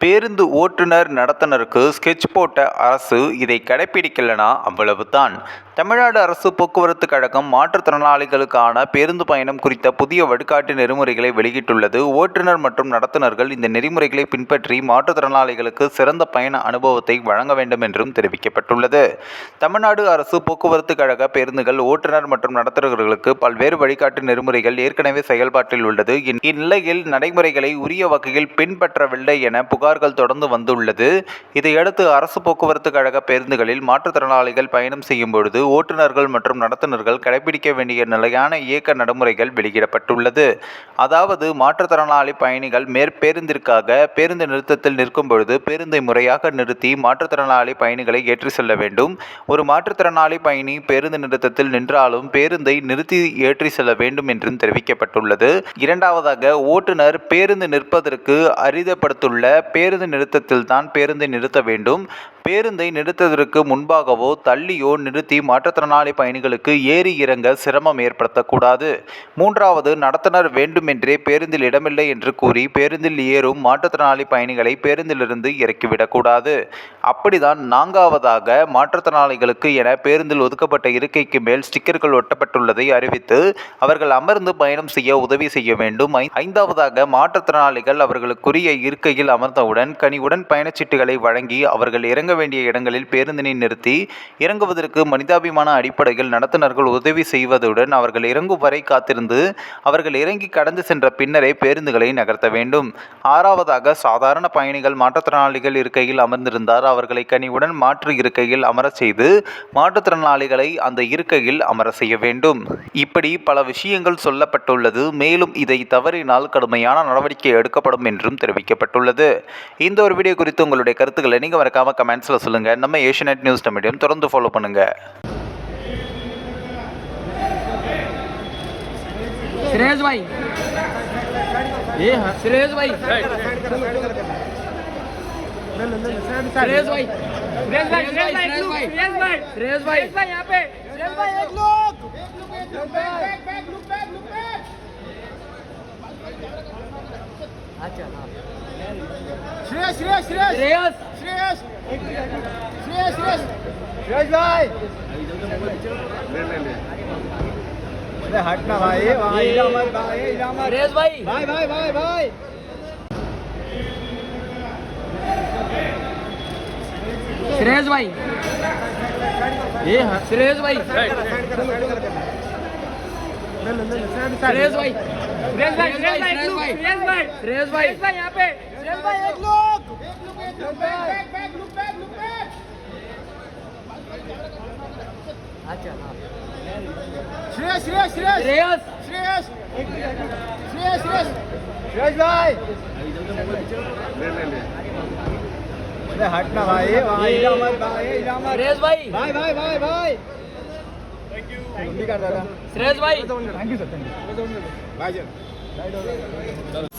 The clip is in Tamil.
பேருந்து ஓட்டுநர் நடத்துனருக்கு ஸ்கெட்ச் போட்ட அரசு இதை கடைப்பிடிக்கலனா அவ்வளவுதான். தமிழ்நாடு அரசு போக்குவரத்து கழகம் மாற்றுத்திறனாளிகளுக்கான பேருந்து பயணம் குறித்த புதிய வழிகாட்டு நெறிமுறைகளை வெளியிட்டுள்ளது. ஓட்டுநர் மற்றும் நடத்துனர்கள் இந்த நெறிமுறைகளை பின்பற்றி மாற்றுத்திறனாளிகளுக்கு சிறந்த பயண அனுபவத்தை வழங்க வேண்டும் என்றும் தெரிவிக்கப்பட்டுள்ளது. தமிழ்நாடு அரசு போக்குவரத்து கழக பேருந்துகள் ஓட்டுநர் மற்றும் நடத்துனர்களுக்கு பல்வேறு வழிகாட்டு நெறிமுறைகள் ஏற்கனவே செயல்பாட்டில் உள்ளது. இந்நிலையில் நடைமுறைகளை உரிய வகையில் பின்பற்றவில்லை என புகார்கள் தொடர்ந்து வந்துள்ளது. இதையடுத்து அரசு போக்குவரத்து கழக பேருந்துகளில் மாற்றுத்திறனாளிகள் பயணம் செய்யும் பொழுது ஓட்டுநர்கள் மற்றும் நடத்துனர்கள் கடைபிடிக்க வேண்டிய நிலையான இயக்க நடைமுறைகள் வெளியிடப்பட்டுள்ளது. அதாவது மாற்றுத்திறனாளி பயணிகள் மேற்பேருந்திற்காக பேருந்து நிறுத்தத்தில் நிற்கும் பொழுது பேருந்தை முறையாக நிறுத்தி மாற்றுத்திறனாளி பயணிகளை ஏற்றி செல்ல வேண்டும். ஒரு மாற்றுத்திறனாளி பயணி பேருந்து நிறுத்தத்தில் நின்றாலும் பேருந்தை நிறுத்தி ஏற்றி செல்ல வேண்டும் என்றும் தெரிவிக்கப்பட்டுள்ளது. இரண்டாவதாக ஓட்டுநர் பேருந்து நிற்பதற்கு அரிதப்படுத்துள்ள பேருந்து நிறுத்தத்தில் தான் பேருந்தை நிறுத்த வேண்டும். பேருந்தை நிறுத்ததற்கு முன்பாகவோ தள்ளியோ நிறுத்தி மாற்றுத்திறனாளி பயணிகளுக்கு ஏறி இறங்க சிரமம் ஏற்படுத்தக்கூடாது. மூன்றாவது நடத்துனர் வேண்டுமென்றே பேருந்தில் இடமில்லை என்று கூறி பேருந்தில் ஏறும் மாற்றுத்திறனாளி பயணிகளை பேருந்திலிருந்து இறக்கிவிடக்கூடாது. அப்படிதான் நான்காவதாக மாற்றுத்திறனாளிகளுக்கு என பேருந்தில் ஒதுக்கப்பட்ட இருக்கைக்கு மேல் ஸ்டிக்கர்கள் ஒட்டப்பட்டுள்ளதை அறிவித்து அவர்கள் அமர்ந்து பயணம் செய்ய உதவி செய்ய வேண்டும். ஐந்தாவதாக மாற்றுத்திறனாளிகள் அவர்களுக்குரிய இருக்கையில் அமர்ந்தவுடன் கனிவுடன் பயணச்சீட்டுகளை வழங்கி அவர்கள் இறங்க வேண்டிய இடங்களில் பேருந்தினை நிறுத்தி இறங்குவதற்கு மனிதாபிமான அடிப்படையில் நடத்துனர்கள் உதவி செய்வதுடன் அவர்கள் இறங்கும் வரை காத்திருந்து அவர்கள் இறங்கி கடந்து சென்ற பின்னரே பேருந்துகளை நகர்த்த வேண்டும். ஆறாவதாக சாதாரண பயணிகள் மாற்றுத்திறனாளிகள் இருக்கையில் அமர்ந்திருந்தார். அவர்களை கனிவுடன் மாற்று இருக்கையில் அமரச் செய்து மாற்றுத்திறனாளிகளை அந்த இருக்கையில் அமர செய்ய வேண்டும் இப்படி பல விஷயங்கள் சொல்லப்பட்டுள்ளது மேலும் இதை தவறினால் கடுமையான நடவடிக்கை எடுக்கப்படும் என்றும் தெரிவிக்கப்பட்டுள்ளது இந்த ஒரு வீடியோ குறித்து உங்களுடைய கருத்துக்களை நீங்கள் மறக்காம கமெண்ட்ஸில் சொல்லுங்கள் நம்ம ஏஷியநெட் நியூஸ் மீடியம் தொடர்ந்து ஃபாலோ பண்ணுங்கள் श्रेयस भाई ये हाँ श्रेयस भाई श्रेयस भाई। श्रेयस भाई श्रेयस भाई श्रेयस भाई श्रेयस भाई। श्रेयस भाई। यहाँ पे। श्रेयस भाई एक लोग। अच्छा हाँ श्रेयस श्रेयस श्रेयस। श्रेयस। श्रेयस। श्रेयस श्रेयस। श्रेयस भाई। अरे हटना भाई वहाँ इधर मत भाई इधर मत श्रेयस भाई भाई। भाई भाई भाई भाई। શ્રેયસભાઈ એ હા શ્રેયસભાઈ શ્રેયસભાઈ શ્રેયસભાઈ શ્રેયસભાઈ શ્રેયસ શ્રેયસ શ્રેયસ શ્રેયસ શ્રેયસ શ્રેયસ શ્રેયસ શ્રેયસભાઈ अरे हटना भाई भाई भाई इलामत भाई। भाई भाई भाई भाई। थैंक यू थैंक यू कर दादा सुरेश भाई। Thank you sir thank you भाई सर